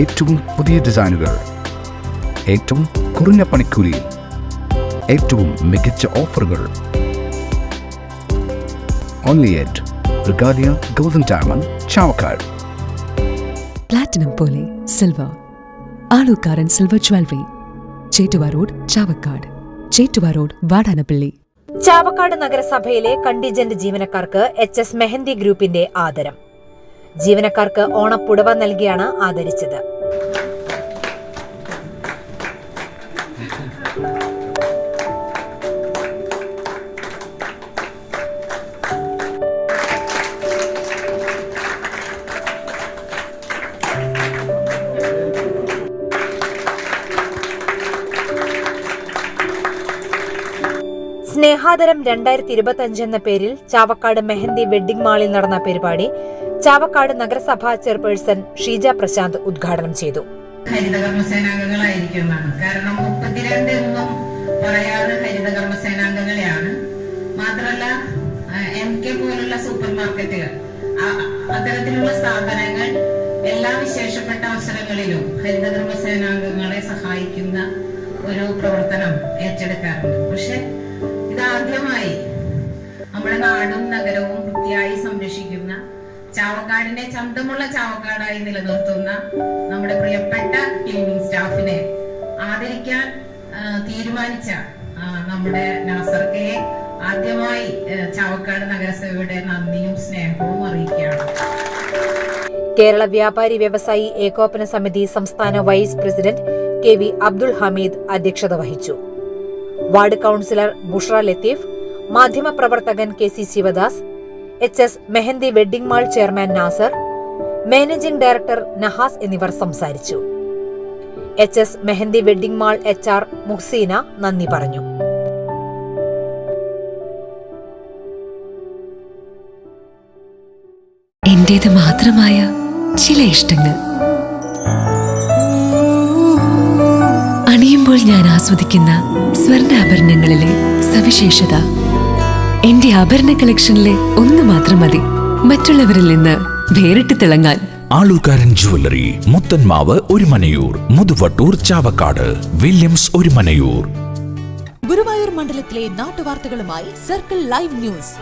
ഏറ്റവും പുതിയ ഡിസൈനുകൾ ഏറ്റവും കുറഞ്ഞ പണിക്കൂലിയിൽ ഏറ്റവും മികച്ച ഓഫറുകൾ. Only at Regalia Golden Diamond Chavakkad platinum പോലെ silver Aalukkaran silver jewellery Chettuva road Chavakkad Chettuva road Vadanappally. Chavakkad നഗരസഭയിലെ കണ്ടിജന്റ് ജീവനക്കാർക്ക് എച്ച് എസ് മെഹന്തി ഗ്രൂപ്പിന്റെ ആദരം. ജീവനക്കാർക്ക് ഓണപ്പുടവ നൽകിയാണ് ആദരിച്ചത് സ്നേഹാദരം രണ്ടായിരത്തി ഇരുപത്തി എന്ന പേരിൽ ചാവക്കാട് മെഹന്തി വെഡ്ഡിംഗ് മാളിൽ നടന്ന പരിപാടി ചാവക്കാട് നഗരസഭാ ചെയർപേഴ്സൺ ഷീജ പ്രശാന്ത് ഉദ്ഘാടനം ചെയ്തു. ഹരിതകർമ്മസേനാംഗങ്ങളായിരിക്കും എന്നാണ്. കാരണം മുപ്പത്തിരണ്ട് എന്നും പറയാതെ ഹരിതകർമ്മസേനാംഗങ്ങളെയാണ് മാത്രമല്ല എം കെ പോലുള്ള സൂപ്പർ മാർക്കറ്റുകൾ അത്തരത്തിലുള്ള സ്ഥാപനങ്ങൾ എല്ലാ വിശേഷപ്പെട്ട അവസരങ്ങളിലും ഹരിതകർമ്മസേനാംഗങ്ങളെ സഹായിക്കുന്ന ഒരു പ്രവർത്തനം ഏറ്റെടുക്കാറുണ്ട് ചാവക്കാടിനെ ചന്തമുള്ള ചാവക്കാടായി നിലനിർത്തുന്ന നമ്മുടെ പ്രിയപ്പെട്ട ക്ലീനിങ് സ്റ്റാഫിനെ ആദരിക്കാൻ തീരുമാനിച്ച നമ്മുടെ നാസർക്കയെ ആദ്യമായി ചാവക്കാട് നഗരസഭയുടെ നന്ദിയും സ്നേഹവും അറിയിക്കുകയാണ്. കേരള വ്യാപാരി വ്യവസായി ഏകോപന സമിതി സംസ്ഥാന vice president K V Abdul Hameed അധ്യക്ഷത വഹിച്ചു. വാർഡ് കൌൺസിലർ ബുഷ്ര ലത്തീഫ് മാധ്യമപ്രവർത്തകൻ K C Sivadas H S Mehandi wedding mall chairman Nasar managing director Nahas എന്നിവർ സംസാരിച്ചു. H S Mehandi wedding mall H R Muhseena നന്ദി പറഞ്ഞു. എന്റേത് മാത്രമായ ചില ഇഷ്ടങ്ങൾ. അണിയുമ്പോൾ ഞാൻ ആസ്വദിക്കുന്ന സ്വർണാഭരണങ്ങളിലെ സവിശേഷത. എന്റെ ആഭരണ കളക്ഷനിലെ ഒന്ന് മാത്രം മതി. മറ്റുള്ളവരിൽ നിന്ന് വേറിട്ട് തിളങ്ങാൻ. Aalukkaran jewellery Muthanmavu Orumanayur Muthuvattoor Chavakkad Williams Orumanayur. Guruvayur മണ്ഡലത്തിലെ നാട്ടുവാർത്തകളുമായി സർക്കിൾ ലൈവ് ന്യൂസ്.